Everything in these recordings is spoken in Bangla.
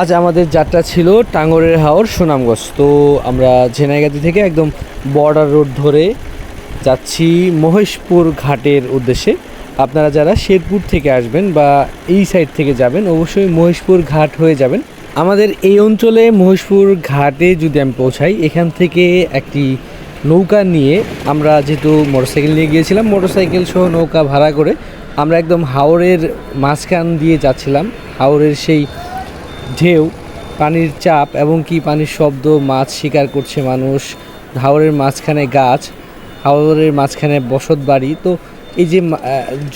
আজ আমাদের যাত্রা ছিল টাঙ্গরের হাওর সুনামগঞ্জ। তো আমরা ঝেনাইগাতি থেকে একদম বর্ডার রোড ধরে যাচ্ছি মহেশপুর ঘাটের উদ্দেশ্যে। আপনারা যারা শেরপুর থেকে আসবেন বা এই সাইড থেকে যাবেন, অবশ্যই মহেশপুর ঘাট হয়ে যাবেন। আমাদের এই অঞ্চলে মহেশপুর ঘাটে যদি আমি পৌঁছাই, এখান থেকে একটি নৌকা নিয়ে আমরা যেহেতু মোটরসাইকেল নিয়ে গিয়েছিলাম মোটরসাইকেল সহ নৌকা ভাড়া করে আমরা একদম হাওরের মাঝখান দিয়ে যাচ্ছিলাম। হাওরের সেই ঢেউ, পানির চাপ এবং কি পানির শব্দ, মাছ শিকার করছে মানুষ। হাওরের মাঝখানে গাছ, হাওরের মাঝখানে বসত বাড়ি। তো এই যে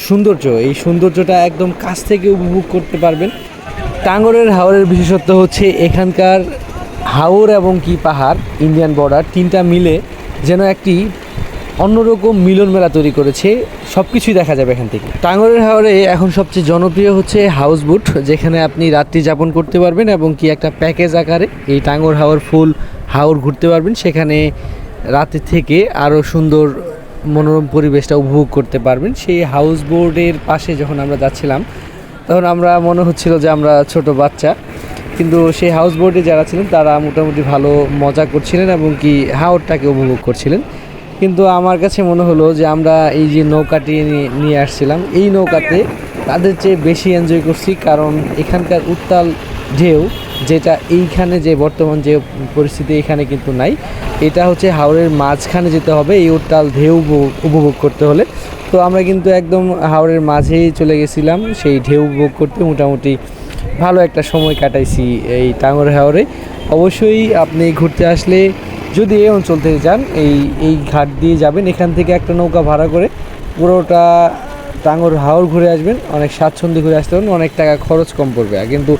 সৌন্দর্য, এই সৌন্দর্যটা একদম কাছ থেকে উপভোগ করতে পারবেন। টাঙ্গরের হাওরের বিশেষত্ব হচ্ছে এখানকার হাওর এবং কি পাহাড়, ইন্ডিয়ান বর্ডার, তিনটা মিলে যেন একটি অন্যরকম মিলন মেলা তৈরি করেছে সব কিছুই দেখা যাবে এখান থেকে। টাঙ্গরের হাওরে এখন সবচেয়ে জনপ্রিয় হচ্ছে হাউস বোট যেখানে আপনি রাত্রি যাপন করতে পারবেন এবং কি একটা প্যাকেজ আকারে এই টাঙ্গর হাওর ফুল হাওর ঘুরতে পারবেন। সেখানে রাতে থেকে আরও সুন্দর মনোরম পরিবেশটা উপভোগ করতে পারবেন। সেই হাউস বোটের পাশে যখন আমরা যাচ্ছিলাম, তখন আমরা মনে হচ্ছিল যে আমরা ছোট বাচ্চা। কিন্তু সেই হাউস বোর্ডে যারা ছিলেন, তারা মোটামুটি ভালো মজা করছিলেন এবং কি হাওরটাকে উপভোগ করছিলেন। কিন্তু আমার কাছে মনে হলো যে আমরা এই যে নৌকাটি নিয়ে- আসছিলাম, এই নৌকাতে তাদের চেয়ে বেশি এনজয় করছি কারণ এখানকার উত্তাল ঢেউ, যেটা এইখানে যে বর্তমান যে পরিস্থিতি এখানে কিন্তু নাই, এটা হচ্ছে হাওরের মাঝখানে যেতে হবে এই উত্তাল ঢেউ উপভোগ- করতে হলে। তো আমরা কিন্তু একদম হাওরের মাঝেই চলে গেছিলাম, সেই ঢেউ উপভোগ করতে মোটামুটি ভালো একটা সময় কাটাইছি এই টাঙ্গর হাওরে। অবশ্যই আপনি ঘুরতে আসলে যদি এই অঞ্চল থেকে যান, এই এই ঘাট দিয়ে যাবেন, এখান থেকে একটা নৌকা ভাড়া করে পুরোটা টাঙ্গর হাওড় ঘুরে আসবেন, অনেক স্বাচ্ছন্দ্যে ঘুরে আসতে পারবেন, অনেক টাকা খরচ কম পড়বে। কিন্তু